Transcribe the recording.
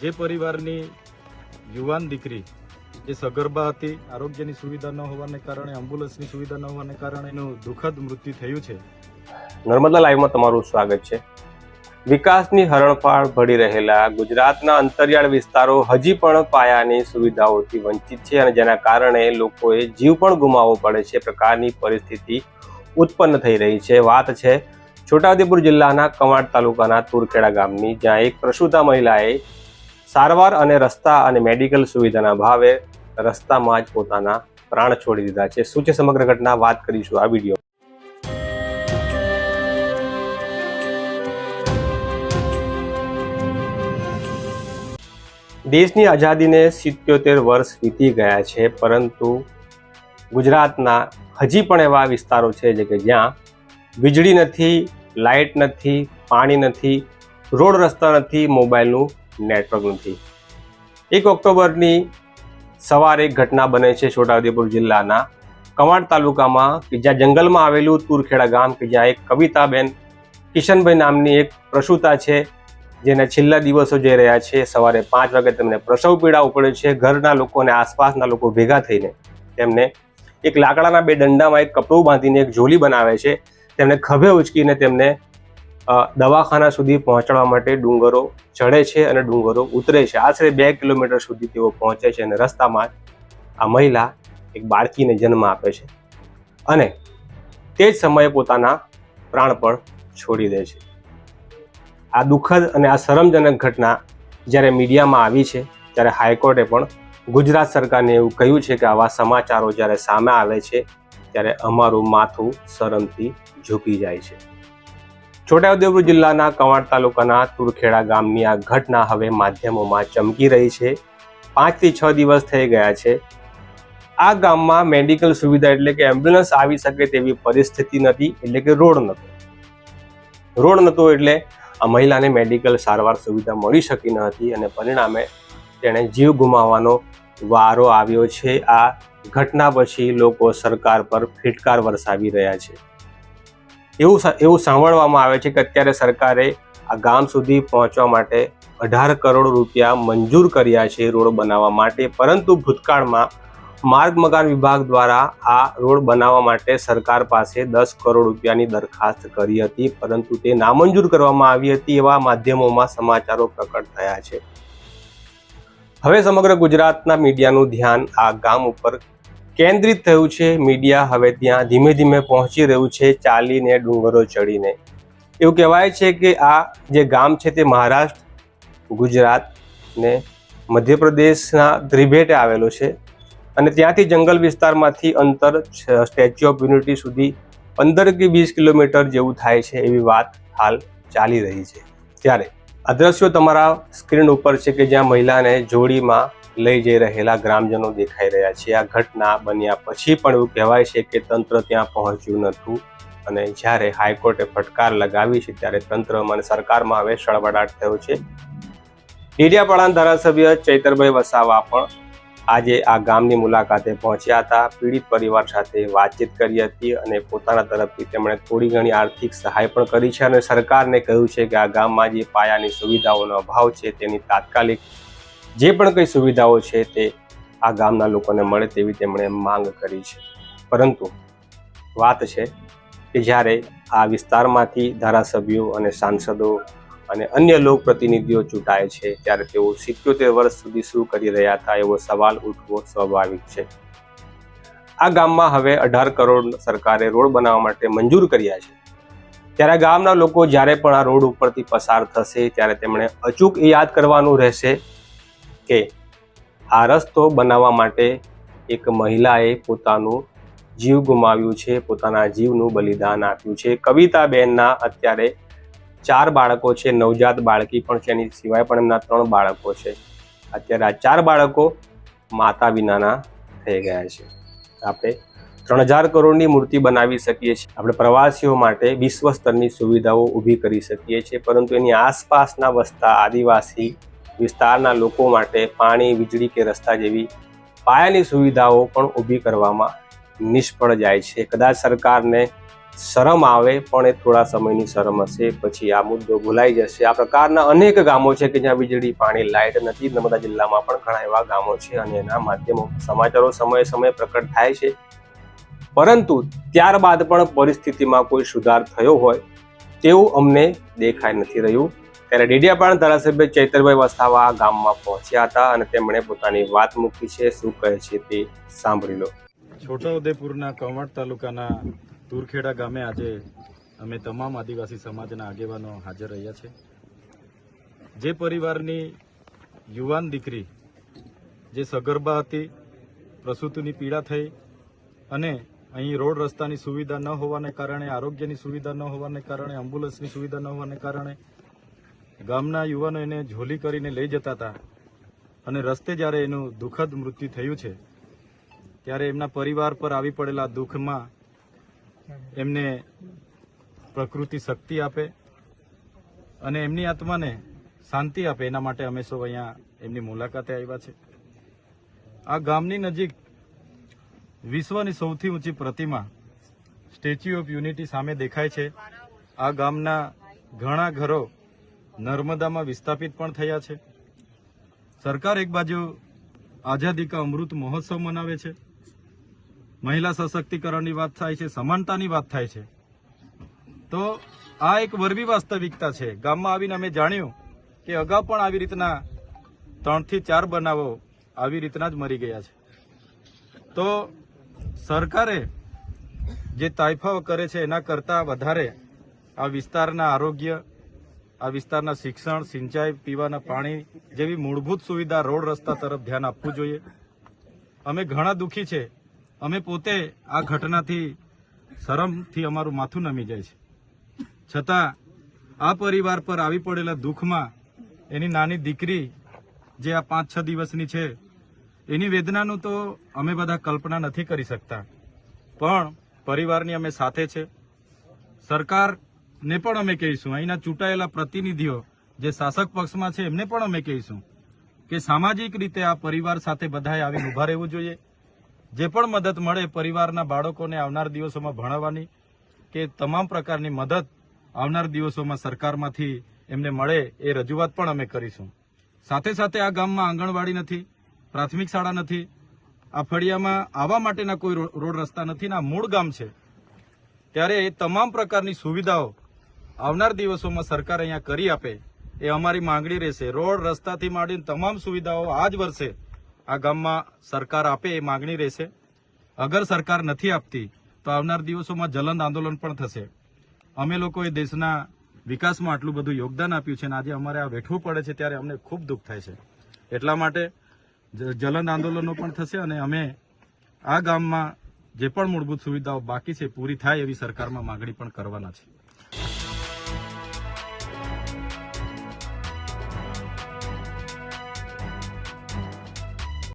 જે પરિવારની યુવાન દીકરી એ સગર્ભા હતી, આરોગ્યની સુવિધા ન હોવાને કારણે એમ્બ્યુલન્સની સુવિધા ન હોવાને કારણે એનું દુઃખદ મૃત્યુ થયું છે. નર્મદા લાઈવમાં તમારું સ્વાગત છે. વિકાસની હરણફાળ ભળી રહેલા ગુજરાતના અંતરિયાળ વિસ્તારો હજી પણ પાયાની સુવિધાઓથી વંચિત છે અને જેના કારણે લોકોએ જીવ પણ ગુમાવવો પડે છે. પ્રકારની પરિસ્થિતિ ઉત્પન્ન થઈ રહી છે. વાત છે છોટાઉદેપુર જિલ્લાના કવાડ તાલુકાના તુરખેડા ગામની, જ્યાં એક પ્રસૂતા મહિલાએ સારવાર અને રસ્તા અને મેડિકલ સુવિધાના ભાવે રસ્તામાં જ પોતાના પ્રાણ છોડી દીધા છે. શું છે સમગ્ર ઘટના? વાત કરીશું આ વીડિયો. દેશની આઝાદીને સિત્યોતેર વર્ષ વીતી ગયા છે, પરંતુ ગુજરાતના હજી પણ એવા વિસ્તારો છે જે કે જ્યાં વીજળી નથી, લાઇટ નથી, પાણી નથી, રોડ રસ્તા નથી, મોબાઈલનું નેટવર્ક નથી એક ઓક્ટોબરની સવારે એક ઘટના બને છે છોટાઉદેપુર જિલ્લાના કવાડ તાલુકામાં કે જ્યાં જંગલમાં આવેલું તુરખેડા ગામ કે જ્યાં એક કવિતાબેન કિશનભાઈ નામની એક પ્રસૂતા છે, જેના છેલ્લા દિવસો જઈ રહ્યા છે. સવારે પાંચ વાગે તેમને પ્રસવ પીડા ઉપડે છે. ઘરના લોકો અને આસપાસના લોકો ભેગા થઈને તેમને એક લાકડાના બે દંડામાં એક કપડું બાંધીને એક ઝોલી બનાવે છે. તેમને ખભે ઉચકીને તેમને દવાખાના સુધી પહોંચાડવા માટે ડુંગરો ચડે છે અને ડુંગરો ઉતરે છે. આશરે બે કિલોમીટર સુધી તેઓ પહોંચે છે અને રસ્તામાં આ મહિલા એક બાળકીને જન્મ આપે છે અને તે જ સમયે પોતાના પ્રાણ પણ છોડી દે છે. આ દુઃખદ અને આ શરમજનક ઘટના જ્યારે મીડિયામાં આવી છે, ત્યારે હાઈકોર્ટે પણ ગુજરાત સરકારને એવું કહ્યું છે કે આવા સમાચારો જ્યારે સામે આવે છે, ત્યારે અમારું માથું શરમથી ઝૂકી જાય છે. છોટાઉદેપુર જિલ્લાના કવાડ તાલુકાના તુરખેડા ગામની આ ઘટના હવે માધ્યમોમાં ચમકી રહી છે. પાંચથી છ દિવસ થઈ ગયા છે. આ ગામમાં મેડિકલ સુવિધા એટલે કે એમ્બ્યુલન્સ આવી શકે તેવી પરિસ્થિતિ નથી, એટલે કે રોડ નહોતો રોડ નહોતો એટલે આ મહિલાને મેડિકલ સારવાર સુવિધા મળી શકી ન હતી અને પરિણામે તેણે જીવ ગુમાવવાનો વારો આવ્યો છે. આ ઘટના પછી લોકો સરકાર પર ફિટકાર વરસાવી રહ્યા છે. એવું એવું સાંભળવામાં આવે છે કે અત્યારે સરકારે આ ગામ સુધી પહોંચવા માટે અઢાર કરોડ રૂપિયા મંજૂર કર્યા છે રોડ બનાવવા માટે, પરંતુ ભૂતકાળમાં માર્ગ મકાન વિભાગ દ્વારા આ રોડ બનાવવા માટે સરકાર પાસે દસ કરોડ રૂપિયાની દરખાસ્ત કરી હતી, પરંતુ તે નામંજૂર કરવામાં આવી હતી એવા માધ્યમોમાં સમાચારો પ્રકટ થયા છે. હવે સમગ્ર ગુજરાતના મીડિયાનું ધ્યાન આ ગામ ઉપર કેન્દ્રિત થયું છે મીડિયા હવે ત્યાં ધીમે ધીમે પહોંચી રહ્યું છે ચાલીને ડુંગરો ચડીને. એવું કહેવાય છે કે આ જે ગામ છે તે મહારાષ્ટ્ર, ગુજરાત ને મધ્યપ્રદેશના ત્રિભેટે આવેલો છે અને ત્યાંથી જંગલ વિસ્તારમાંથી અંતર સ્ટેચ્યુ ઓફ યુનિટી સુધી પંદર કે વીસ કિલોમીટર જેવું થાય છે એવી વાત હાલ ચાલી રહી છે. ત્યારે આ તમારા સ્ક્રીન ઉપર છે કે જ્યાં મહિલાને જોડીમાં લઈ જઈ રહેલા ગ્રામજનો દેખાઈ રહ્યા છે. આ ઘટના બન્યા પછી પણ એવું કહેવાય છે કે તંત્ર ત્યાં પહોંચ્યું નહોતું અને જ્યારે હાઈકોર્ટે ફટકાર લગાવી છે ત્યારે તંત્રમાં અને સરકારમાં હવે સળવડાટ થયો છે. ડેડિયાપાડાના ધારાસભ્ય ચૈતરભાઈ વસાવા પણ આજે આ ગામની મુલાકાતે પહોંચ્યા હતા. પીડિત પરિવાર સાથે વાતચીત કરી હતી અને પોતાના તરફથી તેમણે થોડી ઘણી આર્થિક સહાય પણ કરી છે અને સરકારને કહ્યું છે કે આ ગામમાં જે પાયાની સુવિધાઓનો અભાવ છે તેની તાત્કાલિક જે પણ કંઈ સુવિધાઓ છે તે આ ગામના લોકોને મળે તેવી તેમણે માંગ કરી છે. પરંતુ વાત છે કે જ્યારે આ વિસ્તારમાંથી ધારાસભ્યો અને સાંસદો અને અન્ય લોકપ્રતિનિધિઓ ચૂંટાય છે, ત્યારે તેઓ સિત્યોતેર વર્ષ સુધી શું કરી રહ્યા હતા એવો સવાલ ઉઠવો સ્વાભાવિક છે. આ ગામમાં હવે અઢાર કરોડ સરકારે રોડ બનાવવા માટે મંજૂર કર્યા છે. ત્યારે ગામના લોકો જ્યારે પણ આ રોડ ઉપરથી પસાર થશે, ત્યારે તેમણે અચૂક યાદ કરવાનું રહેશે કે આ રસ્તો બનાવવા માટે એક મહિલાએ પોતાનું જીવ ગુમાવ્યું છે, પોતાના જીવનું બલિદાન આપ્યું છે. કવિતાબેનના અત્યારે ચાર બાળકો છે, નવજાત બાળકી પણ છે, એની સિવાય પણ એમના ત્રણ બાળકો છે. અત્યારે આ ચાર બાળકો માતા વિનાના થઈ ગયા છે. આપણે ત્રણ હજાર કરોડની મૂર્તિ બનાવી શકીએ છીએ. આપણે પ્રવાસીઓ માટે વિશ્વ સ્તરની સુવિધાઓ ઊભી કરી શકીએ છીએ, પરંતુ એની આસપાસના વસતા આદિવાસી વિસ્તારના લોકો માટે પાણી, વીજળી કે રસ્તા જેવી પાયાની સુવિધાઓ પણ ઊભી કરવામાં નિષ્ફળ જાય છે. કદાચ સરકારને શરમ આવે, પણ એ થોડા સમયની શરમ હશે. પછી આ મુદ્દો ભૂલાઈ જશે. આ પ્રકારના અનેક ગામો છે કે જ્યાં વીજળી, પાણી, લાઇટ નથી. નર્મદા જિલ્લામાં પણ ઘણા એવા ગામો છે અને એના માધ્યમો સમાચારો સમયે સમયે પ્રકટ થાય છે. પરંતુ ત્યારબાદ પણ પરિસ્થિતિમાં કોઈ સુધાર થયો હોય, તેવું અમને દેખાઈ નથી રહ્યું. ત્યારે ડેડિયાપાડા ધારાસભ્ય ચૈતરભાઈ વસાવા ગામમાં પહોંચ્યા હતા અને તેમણે પોતાની વાત મૂકી છે. શું કહે છે તે સાંભળી લો. છોટાઉદેપુરના કવાંટ તાલુકાના તુરખેડા ગામે આજે અમે તમામ આદિવાસી સમાજના આગેવાનો હાજર રહ્યા છે. જે પરિવારની યુવાન દીકરી, જે સગર્ભા હતી, પ્રસૂતિની પીડા થઈ અને અહીં રોડ રસ્તાની સુવિધા ન હોવાને કારણે, આરોગ્યની સુવિધા ન હોવાને કારણે એમ્બ્યુલન્સની સુવિધા ન હોવાને કારણે ગામના યુવાનો એને ઝોલી કરીને લઈ જતા હતા અને રસ્તે જ્યારે એનું દુઃખદ મૃત્યુ થયું છે, ત્યારે એમના પરિવાર પર આવી પડેલા દુઃખમાં એમને પ્રકૃતિ શક્તિ આપે અને એમની આત્માને શાંતિ આપે. એના માટે અમે સૌ અહીંયા એમની મુલાકાતે આવ્યા છે. આ ગામની નજીક વિશ્વની સૌથી ઊંચી પ્રતિમા સ્ટેચ્યુ ઓફ યુનિટી સામે દેખાય છે. આ ગામના ઘણા ઘરો નર્મદામાં વિસ્થાપિત પણ થયા છે. સરકાર એક બાજુ આઝાદી કા અમૃત મહોત્સવ મનાવે છે. મહિલા સશક્તિકરણની વાત થાય છે, સમાનતાની વાત થાય છે. તો આ એક વરવી વાસ્તવિકતા છે. ગામમાં આવીને અમે જાણ્યું કે અગાઉ પણ આવી રીતના ત્રણથી ચાર બનાવો આવી રીતના જ મરી ગયા છે. તો સરકારે જે તાઇફાઓ કરે છે, એના કરતાં વધારે આ વિસ્તારના આરોગ્ય આ વિસ્તારના શિક્ષણ, સિંચાઈ, પીવાના પાણી જેવી મૂળભૂત સુવિધા રોડ રસ્તા તરફ ધ્યાન આપવું જોઈએ. અમે ઘણા દુઃખી છે. અમે પોતે આ ઘટનાથી, શરમથી અમારું માથું નમી જાય છે. છતાં, આ પરિવાર પર આવી પડેલા દુઃખમાં એની નાની દીકરી જે આ પાંચ છ દિવસની છે, એની વેદનાનું તો અમે બધા કલ્પના નથી કરી શકતા. પણ પરિવારની અમે સાથે છે. સરકારને પણ અમે કહીશું. અહીંના ચૂંટાયેલા પ્રતિનિધિઓ જે શાસક પક્ષમાં છે, એમને પણ અમે કહીશું કે સામાજિક રીતે આ પરિવાર સાથે બધાએ આવીને ઊભા રહેવું જોઈએ. જે પણ મદદ મળે પરિવારના બાળકોને આવનાર દિવસોમાં ભણાવવાની, કે તમામ પ્રકારની મદદ આવનાર દિવસોમાં સરકારમાંથી એમને મળે એ રજૂઆત પણ અમે કરીશું. સાથે સાથે આ ગામમાં આંગણવાડી નથી, પ્રાથમિક શાળા નથી, આ ફળિયામાં આવવા માટેના કોઈ રોડ રસ્તા નથી ને મૂળ ગામ છે. ત્યારે એ તમામ પ્રકારની સુવિધાઓ આવનાર દિવસોમાં સરકાર અહીંયા કરી આપે એ અમારી માંગણી રહેશે. રોડ રસ્તાથી માંડીને તમામ સુવિધાઓ આ જ વર્ષે આ ગામમાં સરકાર આપે એ માંગણી રહેશે. અગર સરકાર નથી આપતી, તો આવનાર દિવસોમાં જલંદ આંદોલન પણ થશે. અમે લોકોએ દેશના વિકાસમાં આટલું બધું યોગદાન આપ્યું છે અને આજે અમારે આ વેઠવું પડે છે ત્યારે અમને ખૂબ દુઃખ થાય છે. એટલા માટે જલંદ આંદોલનો પણ થશે અને અમે આ ગામમાં જે પણ મૂળભૂત સુવિધાઓ બાકી છે પૂરી થાય એવી સરકારમાં માંગણી પણ કરવાના છે.